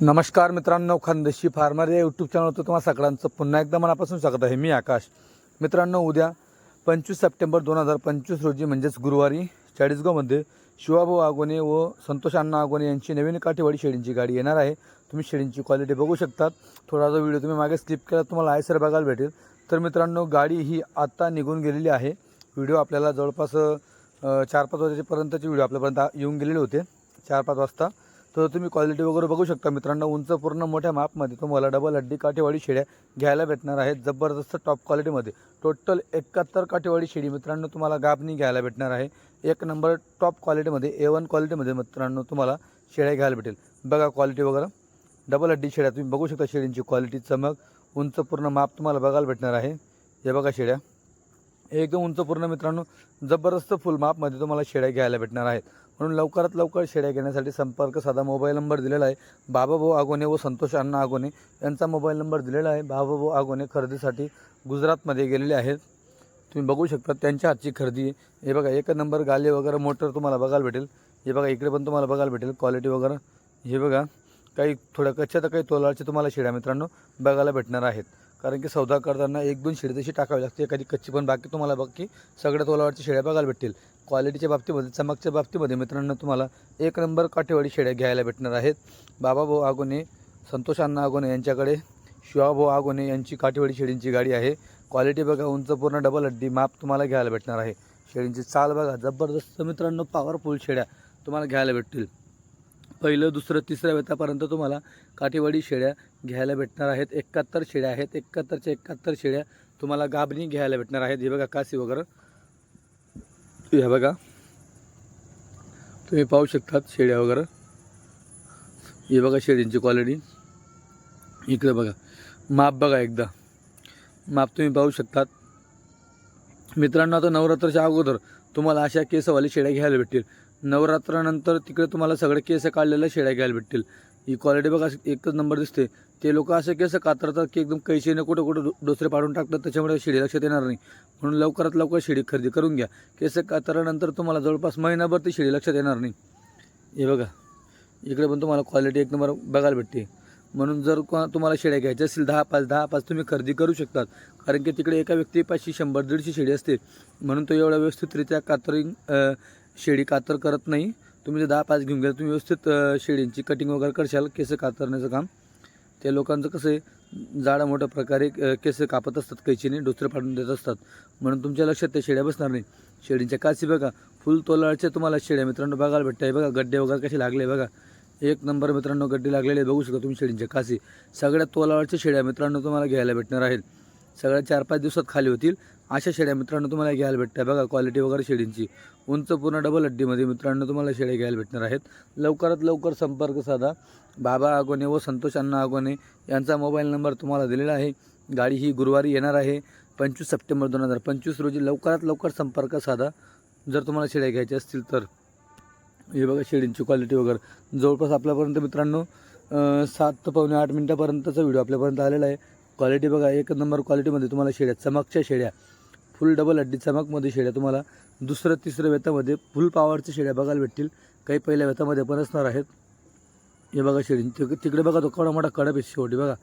नमस्कार मित्रांनो खानदेशी फार्मर या यूट्यूब चॅनलवर तुम्हाला सगळ्यांचं पुन्हा एकदा मनापासून स्वागत आहे. मी आकाश. मित्रांनो उद्या पंचवीस सप्टेंबर दोन हजार पंचवीस रोजी म्हणजेच गुरुवारी चाळीसगावमध्ये शिवाभाऊ आगोने व संतोष अण्णा आगोने यांची नवीन काठेवाडी शेळींची गाडी येणार आहे. तुम्ही शेळींची क्वालिटी बघू शकतात. थोडा जो व्हिडिओ तुम्ही मागे स्किप केला तुम्हाला आयसर बघायला भेटेल. तर मित्रांनो गाडी ही आत्ता निघून गेलेली आहे. व्हिडिओ आपल्याला जवळपास चार पाच वाजेपर्यंतचे व्हिडिओ आपल्यापर्यंत येऊन गेलेले होते. चार पाच वाजता. तर तुम्ही क्वालिटी वगैरे बघू शकता. मित्रांनो उंच पूर्ण मोठ्या मापमध्ये तुम्हाला डबल हड्डी काठेवाडी शेळ्या घ्यायला भेटणार आहेत. जबरदस्त टॉप क्वालिटीमध्ये टोटल एकाहत्तर काठेवाडी शेळी मित्रांनो तुम्हाला गाबणी घ्यायला भेटणार आहे. एक नंबर टॉप क्वालिटीमध्ये ए वन क्वालिटीमध्ये मित्रांनो तुम्हाला शेळ्या घ्यायला भेटेल. बघा क्वालिटी वगैरे. डबल हड्डी शेळ्या तुम्ही बघू शकता शेळींची क्वालिटी चमक उंच पूर्ण माप तुम्हाला बघायला भेटणार आहे. हे बघा शेळ्या एकदम उंच पूर्ण मित्रांनो जबरदस्त फुल मापमध्ये तुम्हाला शेळ्या घ्यायला भेटणार आहेत. म्हणून लवकरात लवकर शेळ्या घेण्यासाठी संपर्क साधा. मोबाईल नंबर दिलेला आहे. बाबाभाऊ आगोने व संतोष अण्णा आगोने यांचा मोबाईल नंबर दिलेला आहे. बाबाभाऊ आगोने खरेदीसाठी गुजरातमध्ये गेलेले आहेत. तुम्ही बघू शकता त्यांच्या हातची खरेदी आहे. हे बघा एक नंबर गाले वगैरे मोटर तुम्हाला बघायला भेटेल. हे बघा इकडे पण तुम्हाला बघायला भेटेल क्वालिटी वगैरे. हे बघा काही थोड्या कच्च्या तर काही तोलाचे तुम्हाला शिड्या मित्रांनो बघायला भेटणार आहेत. कारण की सौदा करताना एक दोन शेळी तशी टाकावी लागते. एखादी कच्ची पण बाकी तुम्हाला बाकी सगळ्या तोलावरच्या शेळ्या बघायला भेटतील. क्वालिटीच्या बाबतीमध्ये चमकच्या बाबतीमध्ये मित्रांनो तुम्हाला एक नंबर काठेवाडी शेळ्या घ्यायला भेटणार आहेत. बाबाभाऊ आगोने संतोष अण्णा आगोने यांच्याकडे शिवाभाऊ आगोने यांची काठेवाडी शेळींची गाडी आहे. क्वालिटी बघा उंच पूर्ण डबल हड्डी माप तुम्हाला घ्यायला भेटणार आहे. शेळींची चाल बघा जबरदस्त मित्रांनो पॉवरफुल शेळ्या तुम्हाला घ्यायला भेटतील. पहिलं दुसरं तिसऱ्या वेतापर्यंत तुम्हाला काठेवाडी शेळ्या घ्यायला भेटणार आहेत. एकाहत्तर शेळ्या आहेत. एकाहत्तरच्या एकाहत्तर शेळ्या तुम्हाला गाबणी घ्यायला भेटणार आहेत. हे बघा कासी वगैरे. ह्या बघा. तुम्ही पाहू शकतात शेळ्या वगैरे. हे बघा शेळींची क्वालिटी इकडे बघा. माप बघा एकदा. माप तुम्ही पाहू शकतात. मित्रांनो आता नवरात्राच्या अगोदर तुम्हाला अशा केसवाली शेळ्या घ्यायला भेटतील. नवरात्रानंतर तिकडे तुम्हाला सगळे केस काढलेल्या शेळ्या घ्यायला भेटतील. ही क्वालिटी बघा एकच नंबर दिसते. ते लोक असे केस कातरतात की एकदम कैशीने कुठं कुठं दुसरे डोसरे पाडून टाकतात त्याच्यामुळे शिडी लक्षात येणार नाही. म्हणून लवकरात लवकर शिडी खरेदी करून घ्या. केस कातरल्यानंतर तुम्हाला जवळपास महिनाभर ती शिडी लक्षात येणार नाही. हे बघा. इकडे पण तुम्हाला क्वालिटी एक नंबर बघायला भेटते. म्हणून जर तुम्हाला शेड्या घ्यायच्या असतील दहा पाच दहा पाच तुम्ही खरेदी करू शकतात. कारण की तिकडे एका व्यक्तीपाशी शंभर दीडशे शेडी असते म्हणून तो एवढा व्यवस्थितरित्या कातरिंग शेडी कातर करत नाही. तुम्ही जर दहा पाच घेऊन गेला तुम्ही व्यवस्थित शेडींची कटिंग वगैरे करशाल केस कातरण्याचं काम. त्या लोकांचं कसं आहे जाडा मोठ्या प्रकारे केस कापत असतात कैचीने डोसरे पाडून देत असतात. म्हणून तुमच्या लक्षात त्या शेड्या बसणार नाही. शेळींच्या काची बघा फुल तोलाळच्या तुम्हाला शेड्या. मित्रांनो बघायला भेटत आहे बघा गड्डे वगैरे कसे लागले बघा. एक नंबर मित्रांनो गड्डे लागलेले बघू शकता तुम्ही शेळींच्या कासी सगळ्या तोलावरच्या शेळ्या मित्रांनो तुम्हाला घ्यायला भेटणार आहेत. सगळ्या चार पाच दिवसात खाली होतील. अशा शेळ्या मित्रांनो तुम्हाला घ्यायला भेटतात. बघा क्वालिटी वगैरे शेळींची. उंच पूर्ण डबल हड्डीमध्ये मित्रांनो तुम्हाला शेड्या घ्यायला भेटणार आहेत. लवकरात लवकर संपर्क साधा. बाबा आगोने व संतोष अण्णा आगोने यांचा मोबाईल नंबर तुम्हाला दिलेला आहे. गाडी ही गुरुवारी येणार आहे पंचवीस सप्टेंबर दोन हजार पंचवीस रोजी. लवकरात लवकर संपर्क साधा. जर तुम्हाला शेड्या घ्यायच्या असतील तर. हे बघा शेळींची क्वालिटी वगैरे. जवळपास आपल्यापर्यंत मित्रांनो सात ते पावणे आठ मिनटापर्यंतचा व्हिडिओ आपल्यापर्यंत आलेला आहे. क्वालिटी बघा एक नंबर क्वालिटीमध्ये तुम्हाला शेड्या चमकच्या शेड्या फुल डबल हड्डी चमकमध्ये शेळ्या तुम्हाला दुसरं तिसरं वेतामध्ये फुल पॉवरच्या शेळ्या बघायला भेटतील. काही पहिल्या वेतामध्ये पण असणार आहेत. हे बघा शेळी. तिक- तिकडे बघा तो कडा मोठा कडप आहे शेवटी बघा.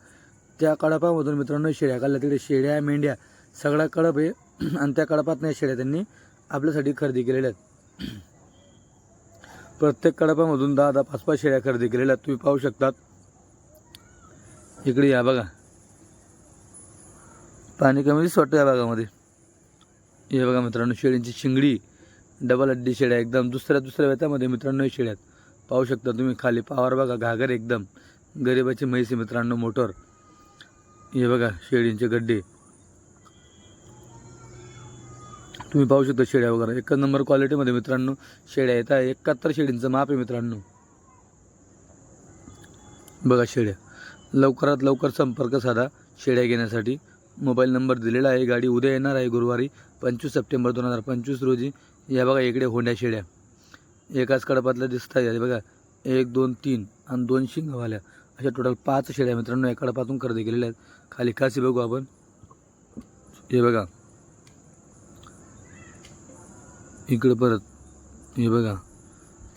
त्या कडापामधून मित्रांनो शेळ्या काढल्या तिकडे शेळ्या मेंढ्या सगळा कडप आहे. आणि त्या कडापात नाही शेळ्या त्यांनी आपल्यासाठी खरेदी केलेल्या आहेत. प्रत्येक कडापामधून दहा दहा पाच पाच शेळ्या खरेदी केलेल्या आहेत. तुम्ही पाहू शकतात. इकडे या बघा. पाणी कमी वाटतं या भागामध्ये. हे बघा मित्रांनो शेळींची शिंगडी डबल अड्डी शेळ्या एकदम दुसऱ्या दुसऱ्या वेतामध्ये मित्रांनो शेळ्यात. पाहू शकता तुम्ही खाली पावर बघा घागर एकदम. गरिबाची म्हैसी मित्रांनो मोटर. हे बघा शेळींचे गड्डे. तुम्ही पाहू शकता शेळ्या वगैरे. एकच नंबर क्वालिटीमध्ये मित्रांनो शेळ्या येत आहे. एकाहत्तर शेळींचं माप आहे मित्रांनो. बघा शेळ्या. लवकरात लवकर संपर्क साधा शेळ्या घेण्यासाठी. मोबाईल नंबर दिलेला आहे. गाडी उद्या येणार आहे गुरुवारी पंचवीस सप्टेंबर दोन हजार पंचवीस रोजी. या बघा इकडे होंड्या शेळ्या एकाच कडपातल्या दिसत आहे बघा एक दोन तीन आणि दोन शिंगवाल्या. अशा टोटल पाच शेळ्या मित्रांनो या कडपातून खरेदी केलेल्या आहेत. खाली खासी बघू आपण. हे बघा. इकडं परत. हे बघा.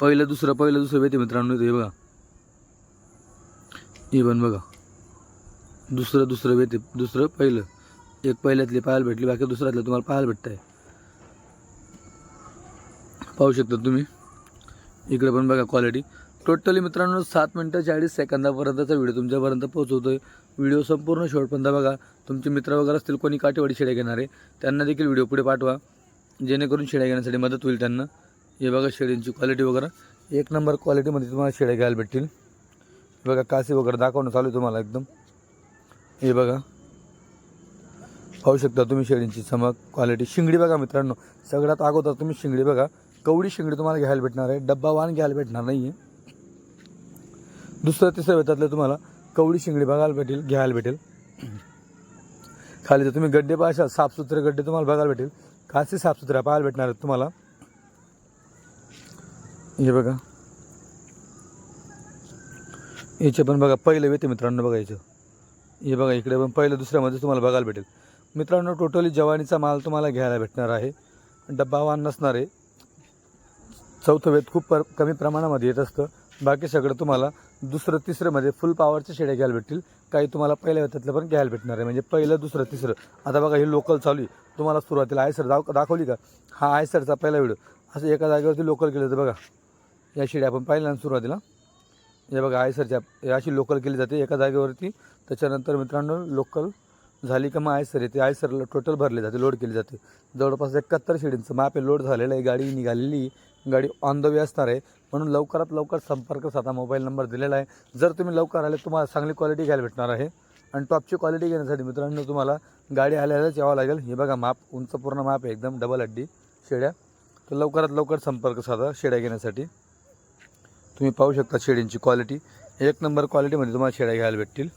पहिलं दुसरं पहिलं दुसरं येते मित्रांनो हे बघा. हे पण बघा. दुसरं दुसरं येते दुसरं पहिलं. एक पहिल्यातली पाहायला भेटली बाकी दुसऱ्यातलं तुम्हाला पाहायला भेटत आहे पाहू शकता तुम्ही. इकडे पण बघा क्वालिटी टोटली मित्रांनो सात मिनटं चाळीस सेकंदापर्यंतचा व्हिडिओ तुमच्यापर्यंत पोहोचवतो आहे व्हिडिओ संपूर्ण शेवटपर्यंत बघा. तुमचे मित्र वगैरे असतील कोणी काटेवाडी शेड्या घेणारे त्यांना देखील व्हिडिओ पुढे पाठवा. जेणेकरून शेड्या घेण्यासाठी मदत होईल त्यांना. हे बघा शेळींची क्वालिटी वगैरे. एक नंबर क्वालिटीमध्ये तुम्हाला शेळ्या घ्यायला भेटतील. बघा कासे वगैरे दाखवणं चालू आहे तुम्हाला एकदम. हे बघा. पाहू शकता तुम्ही शेळींची चमक क्वालिटी शिंगडी बघा मित्रांनो सगळ्यात अगोदर तुम्ही शिंगडी बघा. कवडी शिंगडी तुम्हाला घ्यायला भेटणार आहे. डब्बा वाण घ्यायला भेटणार नाही आहे दुसरं तिसरं वेतातलं तुम्हाला कवडी शिंगडी बघायला भेटेल घ्यायला भेटेल. खाली जर तुम्ही गड्डे पाहाल साफसुथरे गड्डे तुम्हाला बघायला भेटेल. खासी साफसुथऱ्या पाहायला भेटणार आहेत तुम्हाला. हे बघा. याचे पण बघा पहिलं वेते मित्रांनो बघा याचं. हे बघा इकडे पण पहिलं दुसऱ्यामध्ये तुम्हाला बघायला भेटेल. मित्रांनो टोटली जवानीचा माल तुम्हाला घ्यायला भेटणार आहे. डब्बा वाहन नसणार. आहे चौथं वेत खूप पर कमी प्रमाणामध्ये येत असतं. बाकी सगळं तुम्हाला दुसरं तिसरंमध्ये फुल पॉवरचे शेड्या घ्यायला भेटतील. काही तुम्हाला पहिल्या वेतातलं पण घ्यायला भेटणार आहे. म्हणजे पहिलं दुसरं तिसरं. आता बघा हे लोकल चालू आहे. तुम्हाला सुरुवातीला आयसर दाव दाखवली का? हा आयसरचा पहिला व्हिडिओ असं एका जागेवरती लोकल केलं तर बघा. या शेड्या आपण पाहिल्या ना सुरुवातीला. हे बघा आयसरच्या अशी लोकल केली जाते एका जागेवरती. त्याच्यानंतर मित्रांनो लोकल झाली का मग आयसर येते आयसरला टोटल भरले जाते लोड केली जाते. जवळपास एकाहत्तर शेडींचं माप आहे लोड झालेलं आहे गाडी निघालेली गाडी ऑन द वे असणार आहे. म्हणून लवकरात लवकर संपर्क साधा मोबाईल नंबर दिलेला आहे. जर तुम्ही लवकर आले तुम्हाला चांगली क्वालिटी घ्यायला भेटणार आहे. आणि टॉपची क्वालिटी घेण्यासाठी मित्रांनो तुम्हाला गाडी आल्यालाच यावं लागेल. हे बघा माप उंच पूर्ण माप आहे एकदम डबल अड्डी शेड्या. तर लवकरात लवकर संपर्क साधा शेड्या घेण्यासाठी. तुम्ही पाहू शकता शेडींची क्वालिटी एक नंबर क्वालिटीमध्ये तुम्हाला शेड्या घ्यायला भेटतील.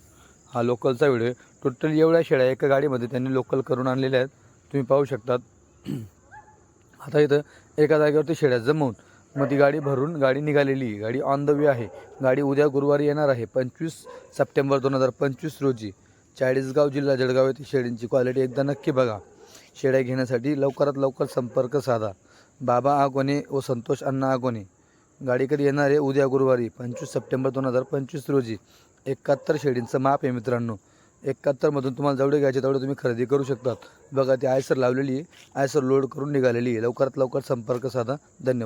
हा लोकलचा व्हिडिओ आहे. टोटल एवढ्या शेळ्या एका गाडीमध्ये त्यांनी लोकल करून आणलेल्या आहेत. तुम्ही पाहू शकतात. आता इथं एका जागेवरती शेळ्या जमवून मग ती गाडी भरून गाडी निघालेली आहे. गाडी ऑन द वे आहे. गाडी उद्या गुरुवारी येणार आहे पंचवीस सप्टेंबर दोन हजार पंचवीस रोजी. चाळीसगाव जिल्हा जळगाव येथे शेळींची क्वालिटी एकदा नक्की बघा. शेळ्या घेण्यासाठी लवकरात लवकर संपर्क साधा. बाबा आगोने व संतोष अण्णा आगोने. गाडी कधी येणार आहे? उद्या गुरुवारी पंचवीस सप्टेंबर दोन हजार पंचवीस रोजी. एकाहत्तर शेडींचं माप आहे मित्रांनो. एकाहत्तरमधून तुम्हाला जेवढे घ्यायचे तेवढे तुम्ही खरेदी करू शकतात. बघा ती आयसर लावलेली आहे. आयसर लोड करून निघालेली आहे. लवकरात लवकर संपर्क साधा. धन्यवाद.